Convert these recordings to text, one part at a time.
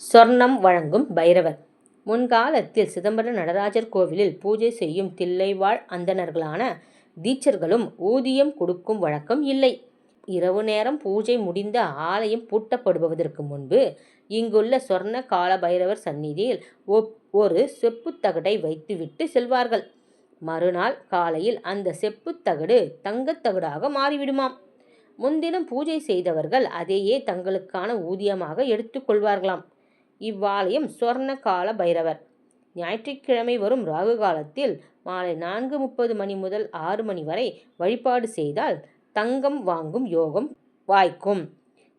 சொர்ணம் வழங்கும் பைரவர் முன்காலத்தில் சிதம்பர நடராஜர் கோவிலில் பூஜை செய்யும் தில்லைவாழ் அந்தணர்களான தீட்சர்களும் ஊதியம் கொடுக்கும் வழக்கம் இல்லை. இரவு நேரம் பூஜை முடிந்த ஆலயம் பூட்டப்படுவதற்கு முன்பு இங்குள்ள சொர்ண கால பைரவர் சந்நிதியில் ஒரு செப்புத்தகடை வைத்துவிட்டு செல்வார்கள். மறுநாள் காலையில் அந்த செப்புத்தகடு தங்கத்தகடாக மாறிவிடுமாம். முன்தினம் பூஜை செய்தவர்கள் அதையே தங்களுக்கான ஊதியமாக எடுத்துக்கொள்வார்களாம் இவ்வாலயம் சுவர்ண கால பைரவர். ஞாயிற்றுக்கிழமை வரும் ராகு காலத்தில் மாலை நான்கு முப்பது மணி முதல் ஆறு மணி வரை வழிபாடு செய்தால் தங்கம் வாங்கும் யோகம் வாய்க்கும்.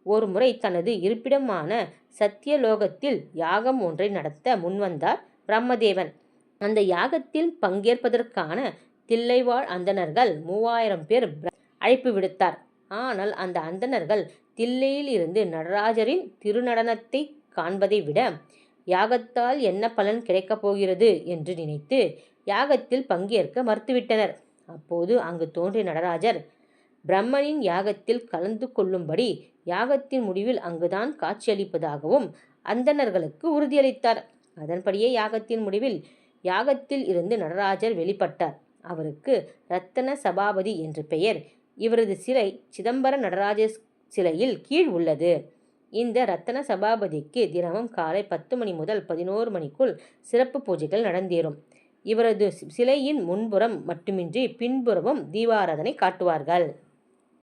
ஒருமுறை தனது இருப்பிடமான சத்யலோகத்தில் யாகம் ஒன்றை நடத்த முன்வந்தார் பிரம்மதேவன். அந்த யாகத்தில் பங்கேற்பதற்கான தில்லைவாழ் அந்தணர்கள் மூவாயிரம் பேர் அழைப்பு விடுத்தார். ஆனால் அந்த அந்தணர்கள் தில்லையில் இருந்து நடராஜரின் திருநடனத்தை காண்பதை விட யாகத்தால் என்ன பலன் கிடைக்கப் போகிறது என்று நினைத்து யாகத்தில் பங்கேற்க மறுத்துவிட்டனர். அப்போது அங்கு தோன்றிய நடராஜர் பிரம்மனின் யாகத்தில் கலந்து கொள்ளும்படி யாகத்தின் முடிவில் அங்குதான் காட்சியளிப்பதாகவும் அந்தணர்களுக்கு உறுதியளித்தார். அதன்படியே யாகத்தின் முடிவில் யாகத்தில் இருந்து நடராஜர் வெளிப்பட்டார். அவருக்கு ரத்தன சபாபதி என்று பெயர். இவரது சிலை சிதம்பர நடராஜர் சிலையில் கீழ் உள்ளது. இந்த ரத்தன சபாபதிக்கு தினமும் காலை பத்து மணி முதல் பதினோரு மணிக்குள் சிறப்பு பூஜைகள் நடந்தேறும். இவரது சிலையின் முன்புறம் மட்டுமின்றி பின்புறமும் தீபாராதனை காட்டுவார்கள்.